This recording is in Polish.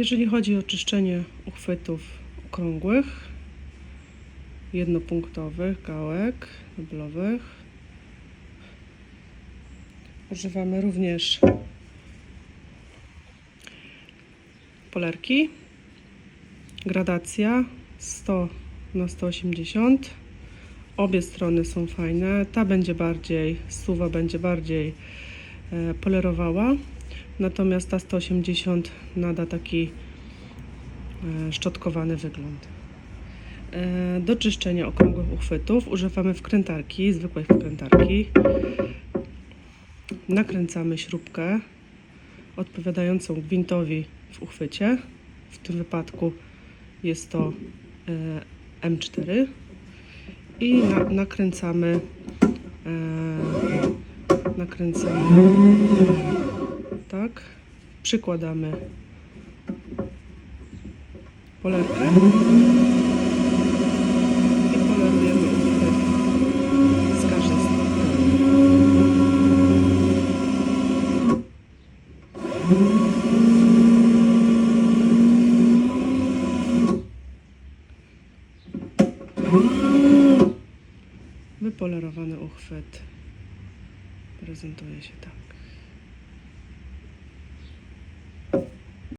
Jeżeli chodzi o czyszczenie uchwytów okrągłych, jednopunktowych, gałek meblowych, używamy również polerki. Gradacja 100 na 180. Obie strony są fajne. Ta będzie bardziej, suwa będzie bardziej e, polerowała. Natomiast ta 180 nada taki e, szczotkowany wygląd. E, Do czyszczenia okrągłych uchwytów używamy wkrętarki, zwykłej wkrętarki. Nakręcamy śrubkę odpowiadającą gwintowi w uchwycie. W tym wypadku jest to e, M4 i na, nakręcamy nakręcamy przykładamy. Polerkę i polerujemy wypolerowany uchwyt. Prezentuje się tak